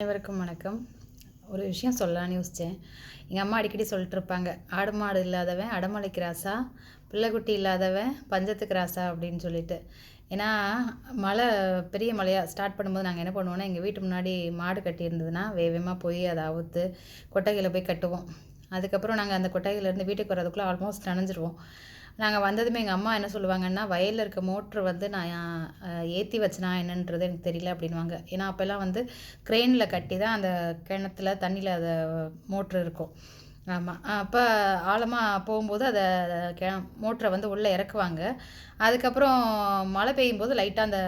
அனைவருக்கும் வணக்கம். ஒரு விஷயம் சொல்லலான்னு யோசித்தேன் எங்கள் அம்மா அடிக்கடி சொல்லிட்டு இருப்பாங்க ஆடு மாடு இல்லாதவன் அடமலைக்கு ராசா பிள்ளைக்குட்டி இல்லாதவன் பஞ்சத்துக்கு ராசா அப்படின்னு சொல்லிட்டு. ஏன்னா மழை பெரிய மழையாக ஸ்டார்ட் பண்ணும்போது நாங்கள் என்ன பண்ணுவோன்னா எங்கள் வீட்டு முன்னாடி மாடு கட்டியிருந்ததுன்னா வேகமாக போய் அதை அவுத்து கொட்டகையில் போய் கட்டுவோம். அதுக்கப்புறம் நாங்கள் அந்த கொட்டகையிலேருந்து வீட்டுக்கு வரதுக்குள்ளே ஆல்மோஸ்ட் நனைஞ்சிருவோம். நாங்கள் வந்ததுமே எங்கள் அம்மா என்ன சொல்லுவாங்கன்னா வயலில் இருக்க மோட்ரு வந்து நான் ஏற்றி வச்சுனா என்னன்றது எனக்கு தெரியல அப்படின்வாங்க ஏன்னா அப்போல்லாம் வந்து க்ரெயினில் கட்டி தான் அந்த கிணத்துல தண்ணியில் அதை மோட்ரு இருக்கும். ஆமாம் அப்போ ஆழமாக போகும்போது அதை கே மோட்டரை வந்து உள்ளே இறக்குவாங்க. அதுக்கப்புறம் மழை பெய்யும் போது லைட்டாக அந்த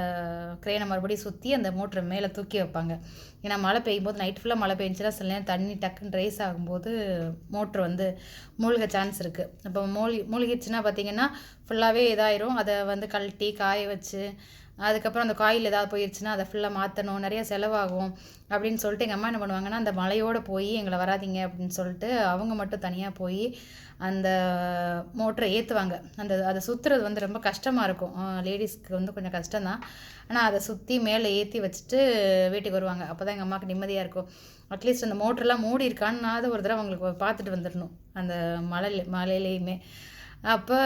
க்ரெயினை மறுபடியும் சுற்றி அந்த மோட்டரை மேலே தூக்கி வைப்பாங்க. ஏன்னா மழை பெய்யும் போது நைட் ஃபுல்லாக மழை பெஞ்சுன்னா சில நேரம் தண்ணி டக்குன்னு ரைஸ் ஆகும்போது மோட்ரு வந்து மூழ்க சான்ஸ் இருக்குது அப்போ மூழ்கி மூழ்கிடுச்சுன்னா பார்த்திங்கன்னா ஃபுல்லாகவே இதாயிரும். அதை வந்து கழட்டி காய வச்சு அதுக்கப்புறம் அந்த காயில் ஏதாவது போயிடுச்சுன்னா அதை ஃபுல்லாக மாற்றணும் நிறைய செலவாகும் அப்படின்னு சொல்லிட்டு எங்கள் அம்மா என்ன பண்ணுவாங்கன்னா அந்த மலையோடு போய் எங்களை வராதிங்க அப்படின்னு சொல்லிட்டு அவங்க மட்டும் தனியாக போய் அந்த மோட்டரை ஏற்றுவாங்க அந்த அதை சுற்றுறது வந்து ரொம்ப கஷ்டமாக இருக்கும். லேடிஸ்க்கு வந்து கொஞ்சம் கஷ்டம்தான். ஆனால் அதை சுற்றி மேலே ஏற்றி வச்சுட்டு வீட்டுக்கு வருவாங்க. அப்போ தான் எங்கள் அம்மாவுக்கு நிம்மதியாக இருக்கும். அட்லீஸ்ட் அந்த மோட்டர்லாம் மூடி இருக்கான்னு ஒரு தடவை அவங்களுக்கு பார்த்துட்டு வந்துடணும். அந்த மலை மலையிலையுமே. அப்போ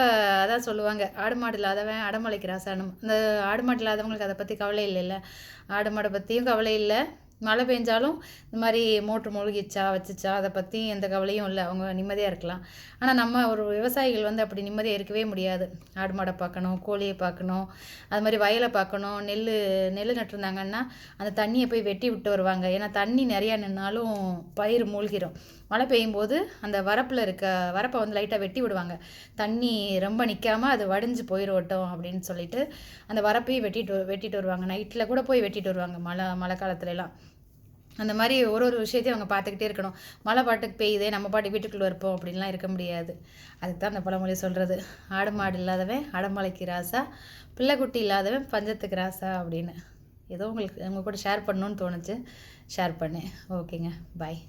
அதான் சொல்லுவாங்க ஆடு மாடு இல்லாதவன் அடமலைக்கு ராசானம் இந்த ஆடு மாடு இல்லாதவங்களுக்கு அதை பற்றி கவலை இல்லைல்ல? ஆடு மாடை பற்றியும் கவலை இல்லை. மழை பெஞ்சாலும் இந்த மாதிரி மோட்ரு மூழ்கிச்சா வச்சுச்சா அதை பற்றி எந்த கவலையும் இல்லை. அவங்க நிம்மதியாக இருக்கலாம். ஆனால் நம்ம ஒரு விவசாயிகள் வந்து அப்படி நிம்மதியாக இருக்கவே முடியாது. ஆடு மாடை பார்க்கணும் கோழியை பார்க்கணும் அது மாதிரி வயலை பார்க்கணும் நெல் நெல் நட்டுருந்தாங்கன்னா அந்த தண்ணியை போய் வெட்டி விட்டு வருவாங்க. ஏன்னா தண்ணி நிறையா நின்னாலும் பயிர் மூழ்கிடும் மழை பெய்யும் போது அந்த வரப்பில் இருக்க வரப்பை வந்து லைட்டாக வெட்டி விடுவாங்க. தண்ணி ரொம்ப நிற்காமல் அது வடிஞ்சு போயிடட்டும் அப்படின்னு சொல்லிட்டு அந்த வரப்பையும் வெட்டிட்டு வெட்டிட்டு வருவாங்க. நைட்டில் கூட போய் வெட்டிட்டு வருவாங்க மழை மழை காலத்துலலாம். அந்த மாதிரி ஒரு ஒரு விஷயத்தையும் அவங்க பார்த்துக்கிட்டே இருக்கணும். மழை பாட்டுக்கு பெய்யுதே நம்ம பாட்டு வீட்டுக்குள்ளே இருப்போம் அப்படின்லாம் இருக்க முடியாது. அதுக்கு தான் அந்த பழமொழி சொல்கிறது ஆடு மாடு இல்லாதவன் அடமலைக்கு ராசா பிள்ளைக்குட்டி இல்லாதவன் பஞ்சத்துக்கு ராசா அப்படின்னு. ஏதோ உங்களுக்கு உங்கள் கூட ஷேர் பண்ணணுன்னு தோணுச்சு. ஷேர் பண்ணேன் ஓகேங்க பாய்